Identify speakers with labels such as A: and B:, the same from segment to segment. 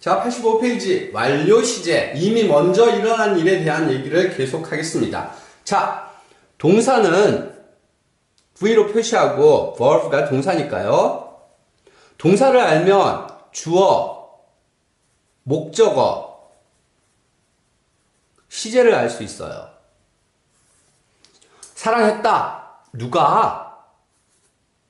A: 자, 85페이지 완료 시제. 이미 먼저 일어난 일에 대한 얘기를 계속하겠습니다. 자, 동사는 V로 표시하고 verb가 동사니까요. 동사를 알면 주어, 목적어, 시제를 알 수 있어요. 사랑했다. 누가?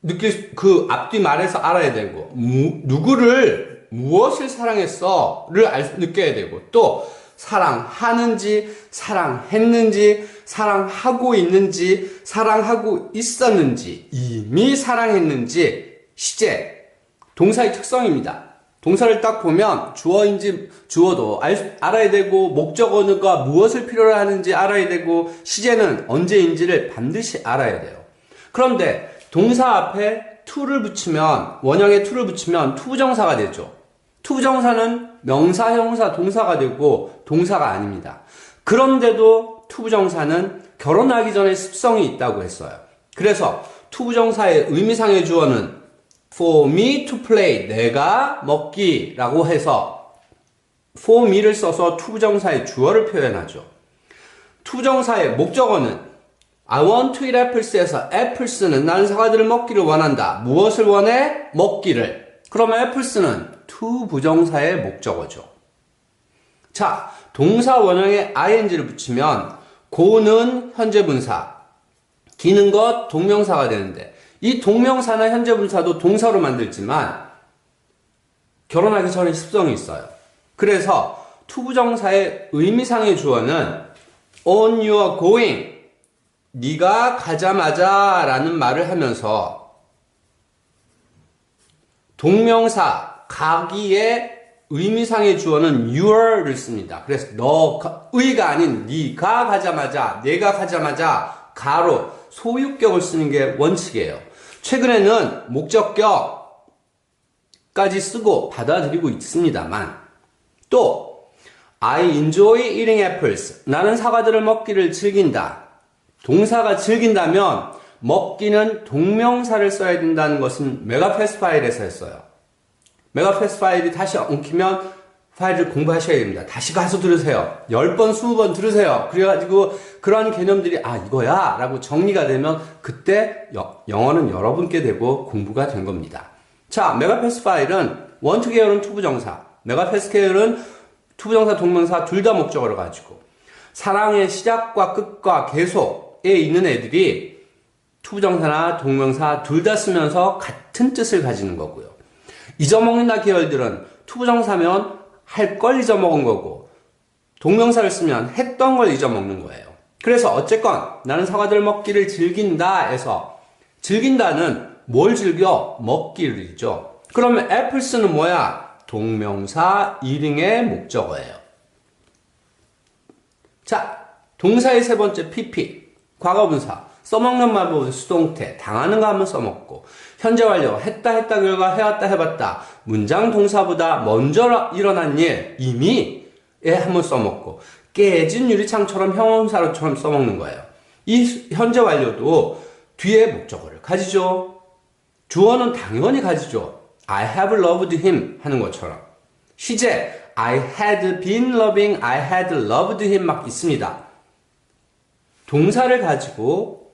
A: 느낄 그 앞뒤 말에서 알아야 되고 무, 누구를 무엇을 사랑했어를 알, 느껴야 되고 또 사랑하는지 사랑했는지 사랑하고 있는지 사랑하고 있었는지 이미 사랑했는지 시제 동사의 특성입니다. 동사를 딱 보면 주어인지 주어도 알, 알아야 되고 목적어가 무엇을 필요로 하는지 알아야 되고 시제는 언제인지를 반드시 알아야 돼요. 그런데 동사 앞에 to를 붙이면 원형에 to를 붙이면 투부정사가 되죠. 투부정사는 명사, 형사, 동사가 되고 동사가 아닙니다. 그런데도 투부정사는 결혼하기 전에 습성이 있다고 했어요. 그래서 투부정사의 의미상의 주어는 for me to play 내가 먹기 라고 해서 for me를 써서 투부정사의 주어를 표현하죠. 투부정사의 목적어는 I want to eat apples에서 apples는 나는 사과들을 먹기를 원한다. 무엇을 원해? 먹기를. 그러면 apples는 to 부정사의 목적어죠. 자, 동사 원형에 ing를 붙이면 go는 현재 분사, 기는 것 동명사가 되는데 이 동명사나 현재 분사도 동사로 만들지만 결혼하기 전에 습성이 있어요. 그래서 투부정사의 의미상의 주어는 on your going 네가 가자마자 라는 말을 하면서 동명사 가기의 의미상의 주어는 your를 씁니다. 그래서 너의가 아닌 네가 가자마자 내가 가자마자 가로 소유격을 쓰는 게 원칙이에요. 최근에는 목적격까지 쓰고 받아들이고 있습니다만 또 I enjoy eating apples. 나는 사과들을 먹기를 즐긴다. 동사가 즐긴다면 먹기는 동명사를 써야 된다는 것은 메가패스 파일에서 했어요. 메가패스 파일이 다시 엉키면 파일을 공부하셔야 됩니다. 다시 가서 들으세요. 10번, 20번 들으세요. 그래가지고 그러한 개념들이 아 이거야 라고 정리가 되면 그때 여, 영어는 여러분께 되고 공부가 된 겁니다. 자, 메가패스 파일은 원투 계열은 투부정사, 메가패스 계열은 투부정사, 동명사 둘 다 목적어를 가지고 사랑의 시작과 끝과 계속에 있는 애들이 투부정사나 동명사 둘 다 쓰면서 같은 뜻을 가지는 거고요. 잊어먹는다 계열들은 투부정 사면 할 걸 잊어먹은 거고 동명사를 쓰면 했던 걸 잊어먹는 거예요. 그래서 어쨌건 나는 사과들 먹기를 즐긴다 해서 즐긴다는 뭘 즐겨? 먹기를이죠. 그러면 애플스는 뭐야? 동명사 1인의 목적어예요. 자, 동사의 세 번째 PP, 과거분사. 써먹는 말 보면 수동태, 당하는 거 하면 써먹고, 현재 완료, 했다 했다 결과 해왔다 해봤다, 문장 동사보다 먼저 일어난 일, 이미 에 한번 써먹고, 깨진 유리창처럼 형용사로처럼 써먹는 거예요. 이 현재 완료도 뒤에 목적어를 가지죠. 주어는 당연히 가지죠. I have loved him 하는 것처럼. 시제, I had been loving, I had loved him 막 있습니다. 동사를 가지고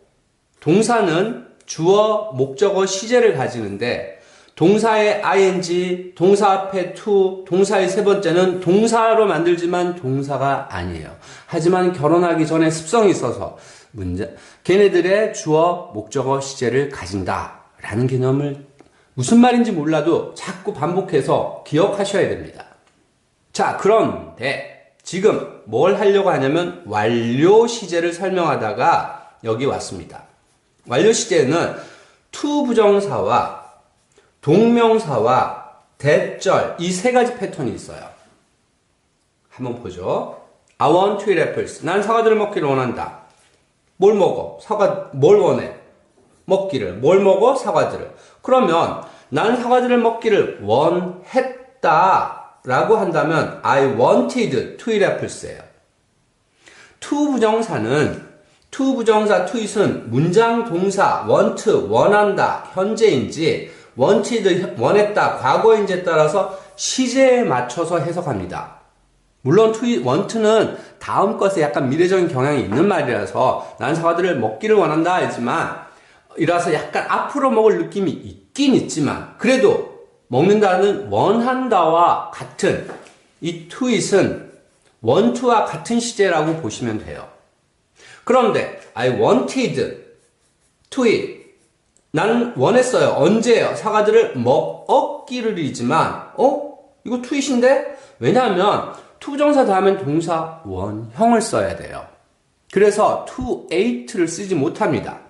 A: 동사는 주어, 목적어, 시제를 가지는데 동사의 ing, 동사 앞에 to, 동사의 세 번째는 동사로 만들지만 동사가 아니에요. 하지만 결혼하기 전에 습성이 있어서 문제, 걔네들의 주어, 목적어, 시제를 가진다. 라는 개념을 무슨 말인지 몰라도 자꾸 반복해서 기억하셔야 됩니다. 자, 그런데 지금 뭘 하려고 하냐면 완료 시제를 설명하다가 여기 왔습니다. 완료 시제는 투 부정사와 동명사와 대절 이 세 가지 패턴이 있어요. 한번 보죠. I want to eat apples. 난 사과들을 먹기를 원한다. 뭘 먹어? 사과 뭘 원해? 먹기를. 뭘 먹어? 사과들을. 그러면 난 사과들을 먹기를 원했다. 라고 한다면 I wanted to eat apples예요. to 부정사는 to 부정사 to it은 문장 동사 want 원한다 현재인지 wanted 원했다 과거인지에 따라서 시제에 맞춰서 해석합니다. 물론 투, 원투는 다음 것에 약간 미래적인 경향이 있는 말이라서 난 사과들을 먹기를 원한다 하지만 이라서 약간 앞으로 먹을 느낌이 있긴 있지만 그래도 먹는다는 원한다와 같은 이 투잇은 원투와 같은 시제라고 보시면 돼요. 그런데 I wanted to eat 나는 원했어요. 언제요? 사과들을 먹었기를 이지만 어? 이거 투잇인데? 왜냐하면 투정사 다음엔 동사 원형을 써야 돼요. 그래서 to eat를 쓰지 못합니다.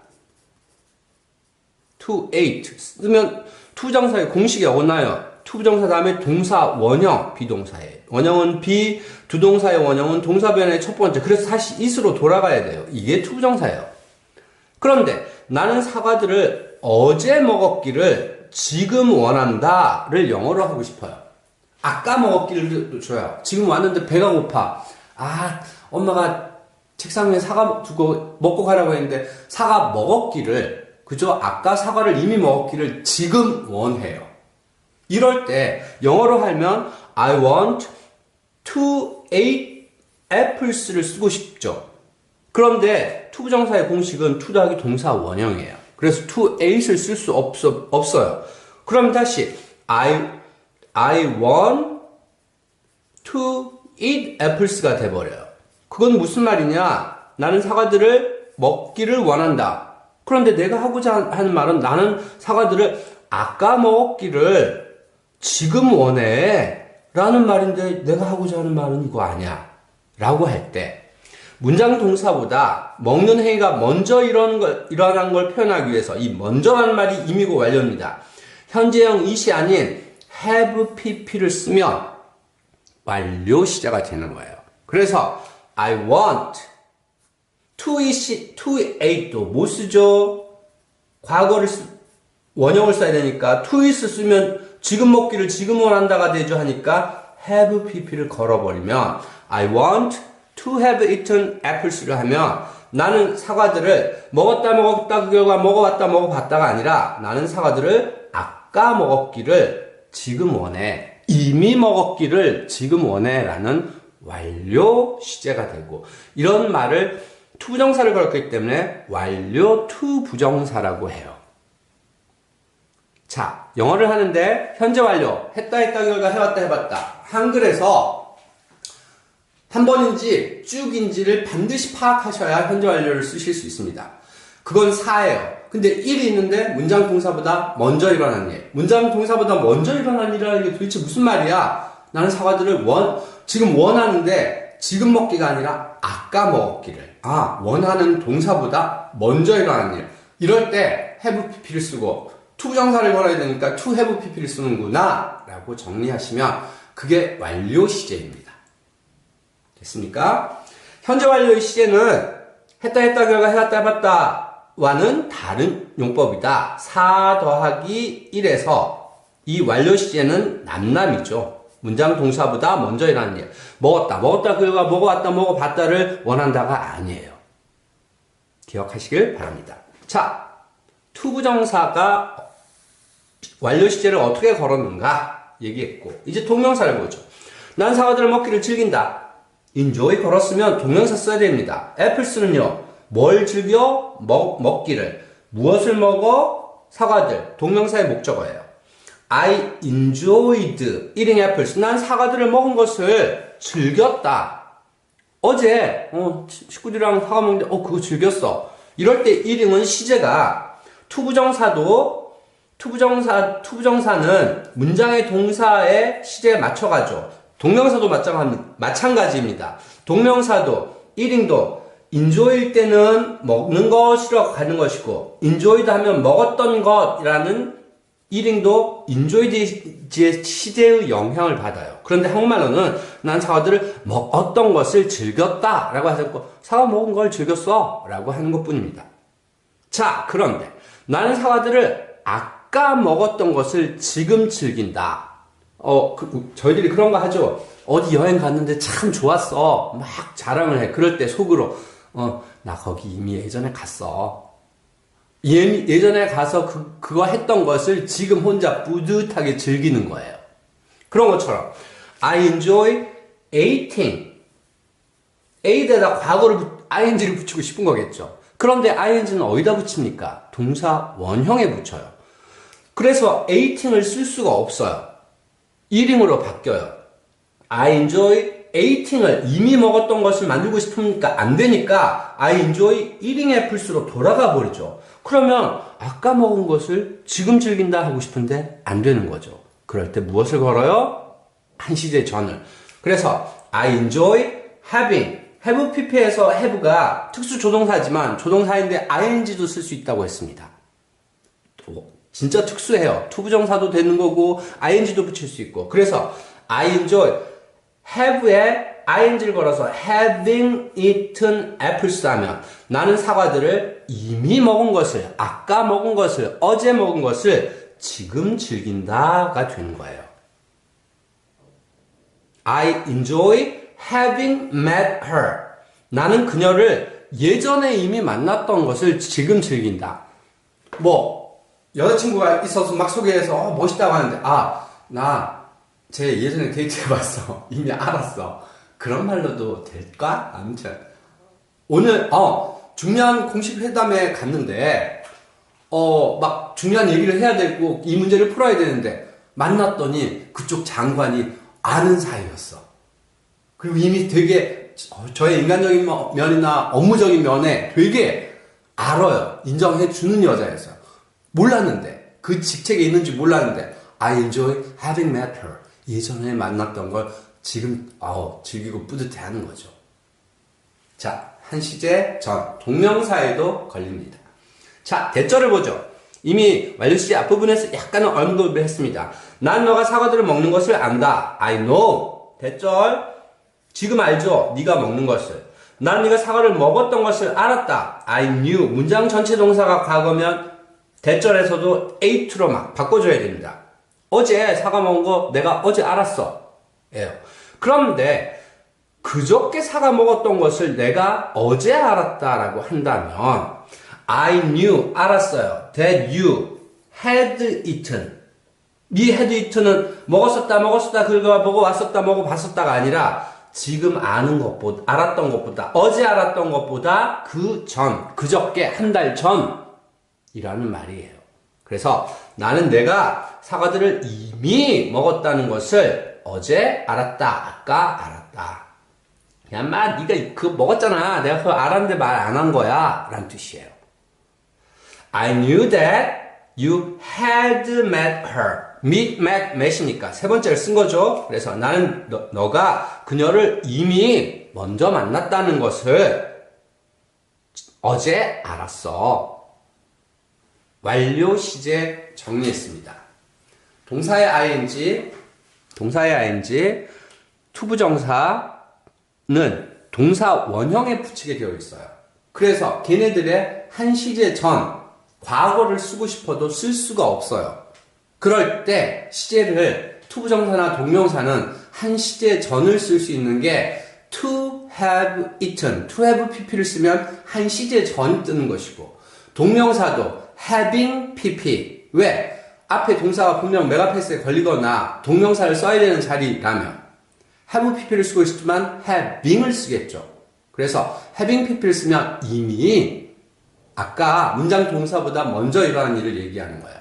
A: to eat 쓰면 투정사의 공식이 어긋나요. 투부정사 다음에 동사 원형 비동사에 원형은 비 두 동사의 원형은 동사 변의 첫 번째 그래서 다시 is로 돌아가야 돼요. 이게 투부정사예요. 그런데 나는 사과들을 어제 먹었기를 지금 원한다를 영어로 하고 싶어요. 아까 먹었기를 줘요. 지금 왔는데 배가 고파. 아, 엄마가 책상 위에 사과 두고 먹고 가라고 했는데 사과 먹었기를 그저 아까 사과를 이미 먹었기를 지금 원해요. 이럴 때 영어로 하면 I want to eat apples를 쓰고 싶죠. 그런데 to 부정사의 공식은 to 더하기 동사 원형이에요. 그래서 to eat을 쓸 수 없어, 없어요. 그럼 다시 I, I want to eat apples가 돼버려요. 그건 무슨 말이냐? 나는 사과들을 먹기를 원한다. 그런데 내가 하고자 하는 말은 나는 사과들을 아까 먹기를 지금 원해. 라는 말인데 내가 하고자 하는 말은 이거 아니야. 라고 할 때 문장 동사보다 먹는 행위가 먼저 일어난 걸, 일어난 걸 표현하기 위해서 이 먼저라는 말이 임의고 완료입니다. 현재형 이시 아닌 have pp를 쓰면 완료 시제가 되는 거예요. 그래서 I want to eat, to eat도 못 쓰죠. 과거를 쓰, 원형을 써야 되니까 to eat 쓰면 지금 먹기를 지금 원한다가 되죠 하니까 have pp를 걸어버리면 I want to have eaten apples를 하면 나는 사과들을 먹었다 먹었다 그 결과 먹어봤다 먹어봤다가 아니라 나는 사과들을 아까 먹었기를 지금 원해 이미 먹었기를 지금 원해 라는 완료 시제가 되고 이런 말을 투 부정사를 걸었기 때문에 완료 투 부정사라고 해요. 자, 영어를 하는데 현재 완료, 했다 했다 결과 해봤다 해봤다. 한글에서 한 번인지 쭉인지를 반드시 파악하셔야 현재 완료를 쓰실 수 있습니다. 그건 4예요. 근데 1이 있는데 문장 동사보다 먼저 일어난 일. 문장 동사보다 먼저 일어난 일이라는 게 도대체 무슨 말이야? 나는 사과들을 원, 지금 원하는데 지금 먹기가 아니라 아까 먹기를. 아, 원하는 동사보다 먼저 일어난 일. 이럴 때 have pp를 쓰고 투정사를 걸어야 되니까 to have pp를 쓰는구나 라고 정리하시면 그게 완료 시제입니다. 됐습니까? 현재 완료의 시제는 했다 했다 결과 해봤다 해봤다 와는 다른 용법이다. 4 더하기 1에서 이 완료 시제는 남남이죠. 문장 동사보다 먼저 일어나는 일. 먹었다, 먹었다, 그가 먹어왔다, 먹어봤다를 원한다가 아니에요. 기억하시길 바랍니다. 자, 투부정사가 완료 시제를 어떻게 걸었는가 얘기했고 이제 동명사를 보죠. 난 사과들을 먹기를 즐긴다. enjoy 걸었으면 동명사 써야 됩니다. apples는요. 뭘 즐겨? 먹, 먹기를. 무엇을 먹어? 사과들. 동명사의 목적어예요. I enjoyed eating apples. 난 사과들을 먹은 것을 즐겼다. 어제 어, 식구들이랑 사과 먹는데 어 그거 즐겼어. 이럴 때 eating은 시제가 투부정사도 투부정사, 투부정사는 문장의 동사의 시제에 맞춰가죠. 동명사도 마찬가지입니다. 동명사도, 1인도, 인조일 때는 먹는 것이라고 가는 것이고, 인조이드 하면 먹었던 것이라는 1인도 인조이드의 시제의 영향을 받아요. 그런데 한국말로는 난 사과들을 먹었던 것을 즐겼다 라고 하셨고, 사과 먹은 걸 즐겼어 라고 하는 것 뿐입니다. 자, 그런데 나는 사과들을 아 아까 먹었던 것을 지금 즐긴다. 어, 그, 저희들이 그런 거 하죠. 어디 여행 갔는데 참 좋았어. 막 자랑을 해. 그럴 때 속으로, 어, 나 거기 이미 예전에 갔어. 예, 예전에 가서 그, 그거 했던 것을 지금 혼자 뿌듯하게 즐기는 거예요. 그런 것처럼 I enjoy eating. a에다 과거를 붙- ing를 붙이고 싶은 거겠죠. 그런데 ing는 어디다 붙입니까? 동사 원형에 붙여요. 그래서 eating을 쓸 수가 없어요. eating으로 바뀌어요. I enjoy eating을 이미 먹었던 것을 만들고 싶으니까 안 되니까 I enjoy eating apples로 돌아가 버리죠. 그러면 아까 먹은 것을 지금 즐긴다 하고 싶은데 안 되는 거죠. 그럴 때 무엇을 걸어요? 한시제 전을. 그래서 I enjoy having have pp에서 have가 특수 조동사지만 조동사인데 ing도 쓸 수 있다고 했습니다. 또 진짜 특수해요. 투부정사도 되는 거고 ing도 붙일 수 있고. 그래서 I enjoy have에 ing를 걸어서 having eaten apples 하면 나는 사과들을 이미 먹은 것을 아까 먹은 것을 어제 먹은 것을 지금 즐긴다가 되는 거예요. I enjoy having met her. 나는 그녀를 예전에 이미 만났던 것을 지금 즐긴다. 뭐 여자친구가 있어서 막 소개해서 어, 멋있다고 하는데 아 나 제 예전에 데이트해봤어 이미 알았어 그런 말로도 될까? 아무튼 오늘 어 중요한 공식 회담에 갔는데 어 막 중요한 얘기를 해야 되고 이 문제를 풀어야 되는데 만났더니 그쪽 장관이 아는 사이였어 그리고 이미 되게 저- 저의 인간적인 뭐- 면이나 업무적인 면에 되게 알아요. 인정해 주는 여자였어요. 몰랐는데 그 직책에 있는지 몰랐는데 I enjoy having met her. 예전에 만났던 걸 지금 아우 즐기고 뿌듯해하는 거죠. 자, 한 시제 전 동명사에도 걸립니다. 자, 대절을 보죠. 이미 완료 시 앞부분에서 약간은 언급을 했습니다. 난 너가 사과들을 먹는 것을 안다. I know. 대절. 지금 알죠? 네가 먹는 것을. 난 네가 사과를 먹었던 것을 알았다. I knew. 문장 전체 동사가 과거면 대절에서도 A2로 막 바꿔줘야 됩니다. 어제 사과 먹은 거 내가 어제 알았어. 예요. 그런데 그저께 사과 먹었던 것을 내가 어제 알았다라고 한다면 I knew 알았어요. That you had eaten. 네 had eaten은 먹었었다 먹었었다 먹어 왔었다 먹어 봤었다가 아니라 지금 아는 것보다 알았던 것보다 어제 알았던 것보다 그 전 그저께 한 달 전 이라는 말이에요. 그래서 나는 내가 사과들을 이미 먹었다는 것을 어제 알았다 아까 알았다. 야, 마, 네가 그 먹었잖아. 내가 그거 알았는데 말 안 한 거야. 라는 뜻이에요. I knew that you had met her. meet, met, met이니까 세 번째를 쓴 거죠. 그래서 나는 너, 너가 그녀를 이미 먼저 만났다는 것을 어제 알았어. 완료 시제 정리했습니다. 동사의 ing, 동사의 ing, 투부정사는 동사 원형에 붙이게 되어 있어요. 그래서 걔네들의 한 시제 전, 과거를 쓰고 싶어도 쓸 수가 없어요. 그럴 때 시제를 투부정사나 동명사는 한 시제 전을 쓸 수 있는 게 to have eaten, to have pp를 쓰면 한 시제 전이 뜨는 것이고 동명사도 having pp 왜? 앞에 동사가 분명 메가패스에 걸리거나 동명사를 써야 되는 자리라면 have pp를 쓰고 있지만 having을 쓰겠죠. 그래서 having pp를 쓰면 이미 아까 문장 동사보다 먼저 일어난 일을 얘기하는 거예요.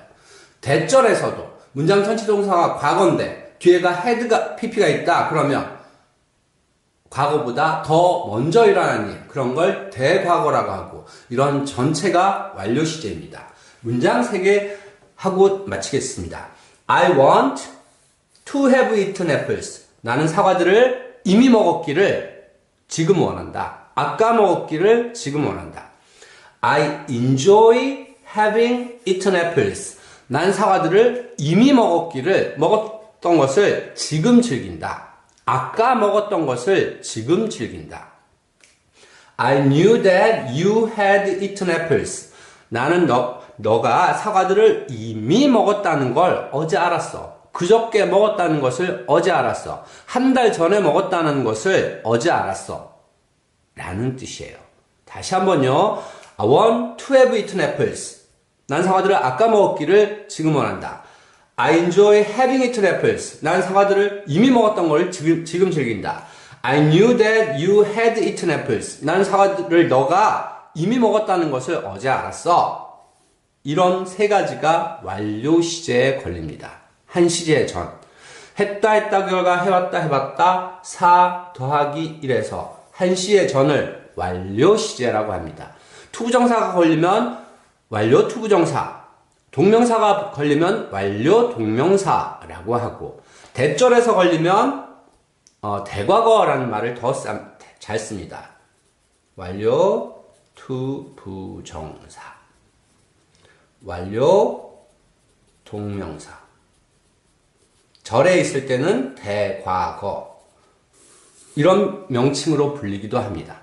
A: 대절에서도 문장 전체 동사가 과거인데 뒤에가 had가 pp가 있다 그러면 과거보다 더 먼저 일어난 일 그런 걸 대과거라고 하고 이런 전체가 완료 시제입니다. 문장 3개 하고 마치겠습니다. I want to have eaten apples. 나는 사과들을 이미 먹었기를 지금 원한다. 아까 먹었기를 지금 원한다. I enjoy having eaten apples. 난 사과들을 이미 먹었기를 먹었던 것을 지금 즐긴다. 아까 먹었던 것을 지금 즐긴다. I knew that you had eaten apples. 나는 너, 너가 사과들을 이미 먹었다는 걸 어제 알았어. 그저께 먹었다는 것을 어제 알았어. 한 달 전에 먹었다는 것을 어제 알았어. 라는 뜻이에요. 다시 한번요. I want to have eaten apples. 난 사과들을 아까 먹었기를 지금 원한다. I enjoy having eaten apples. 난 사과들을 이미 먹었던 걸 지금, 지금 즐긴다. I knew that you had eaten apples. 난 사과들을 너가 이미 먹었다는 것을 어제 알았어. 이런 세 가지가 완료 시제에 걸립니다. 한 시제 전. 했다 했다 결과 해왔다 해봤다 4 더하기 1에서 한 시의 전을 완료 시제라고 합니다. 투부정사가 걸리면 완료 투부정사, 동명사가 걸리면 완료 동명사라고 하고 대절에서 걸리면 어, 대과거라는 말을 더 잘 씁니다. 완료 투 부정사, 완료 동명사. 절에 있을 때는 대과거 이런 명칭으로 불리기도 합니다.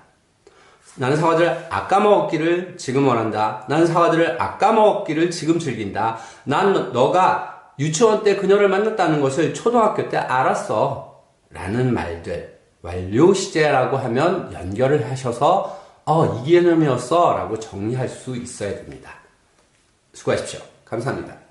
A: 나는 사과들을 아까 먹었기를 지금 원한다. 나는 사과들을 아까 먹었기를 지금 즐긴다. 난 너가 유치원 때 그녀를 만났다는 것을 초등학교 때 알았어. 라는 말들. 완료 시제라고 하면 연결을 하셔서 어, 이 개념이었어. 라고 정리할 수 있어야 됩니다. 수고하십시오. 감사합니다.